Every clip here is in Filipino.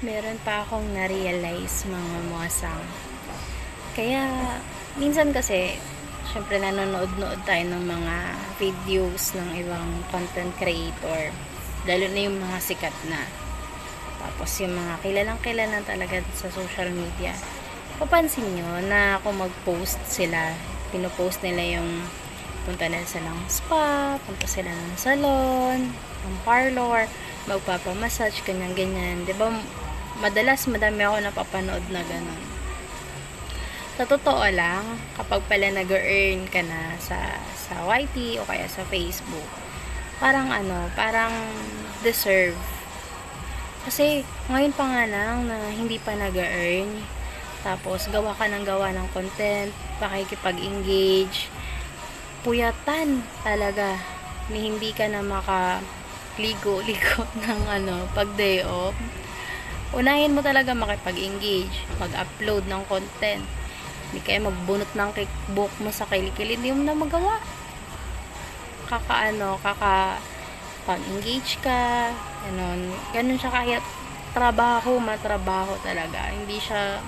meron pa akong na-realize mga mosang. Kaya, minsan kasi, syempre nanonood-nood tayo ng mga videos ng ibang content creator. Lalo na yung mga sikat na. Tapos yung mga kilalang kilala talaga sa social media. Papansin nyo na kung mag-post sila, pinopost nila yung punta na sila ng spa, punta sila ng salon, ng parlor, magpapamassage, ganyan-ganyan. Di ba, madalas madami ako napapanood na ganun. Sa totoo lang, kapag pala nag-earn ka na sa, sa YT o kaya sa Facebook, parang ano, parang deserve. Kasi, ngayon pa nga lang na hindi pa nag-earn, tapos gawa ka ng gawa ng content, pakikipag-engage, puyatan talaga ni hindi ka na makaligo-ligo ng ano, pag day off. Unahin mo talaga makipag-engage, mag-upload ng content. Hindi kaya magbunot ng kickbook mo sa kilikili, hindi mo na magawa. Kakaano, kaka pag-engage ka, ganun. Ganun siya kahit trabaho, matrabaho talaga. Hindi siya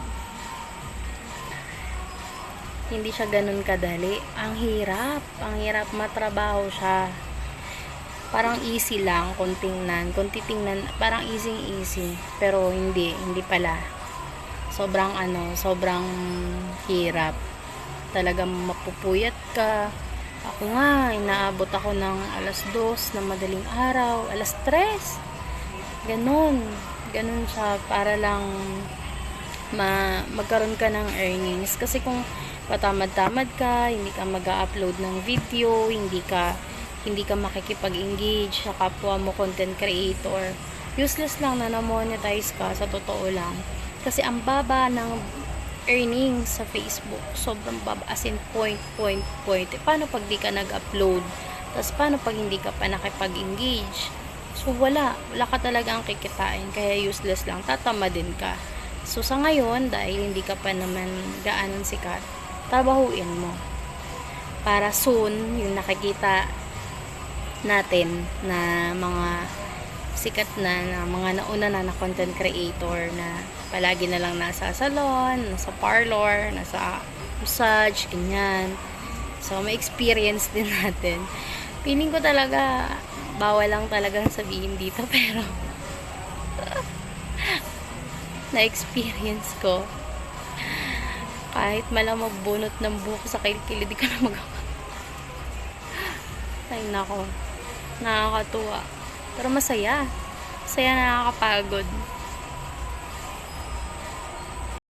hindi siya ganun kadali. Ang hirap. Ang hirap matrabaho siya. Parang easy lang kung tingnan. Kung titingnan, parang easy easy. Pero hindi. Hindi pala. Sobrang ano, sobrang hirap. Talagang mapupuyat ka. Ako nga, inaabot ako ng alas 2 na madaling araw. Alas 3. Ganun. Ganun siya para lang ma magkaroon ka ng earnings. Kasi kung patamad-tamad ka, hindi ka mag-upload ng video, hindi ka hindi ka makikipag-engage sa kapwa mo content creator. Useless lang na na-monetize ka sa totoo lang. Kasi ang baba ng earnings sa Facebook, sobrang baba as in point, point, point. E, paano pag di ka nag-upload? Tapos paano pag hindi ka pa nakipag-engage? So wala, wala ka talagang kikitain, kaya useless lang, tatama din ka. So sa ngayon, dahil hindi ka pa naman gaanan sikat, trabahuin mo. Para soon, yung nakikita natin na mga sikat na, na mga nauna na na content creator na palagi na lang nasa salon, nasa parlor, nasa massage, ganyan. So, may experience din natin. Feeling ko talaga, bawal lang talagang sabihin dito, pero na-experience ko kahit malang magbunot ng buhok sa kilikili, di ko na magawa. Ay, nako. Nakakatuwa. Pero masaya. Masaya nakakapagod.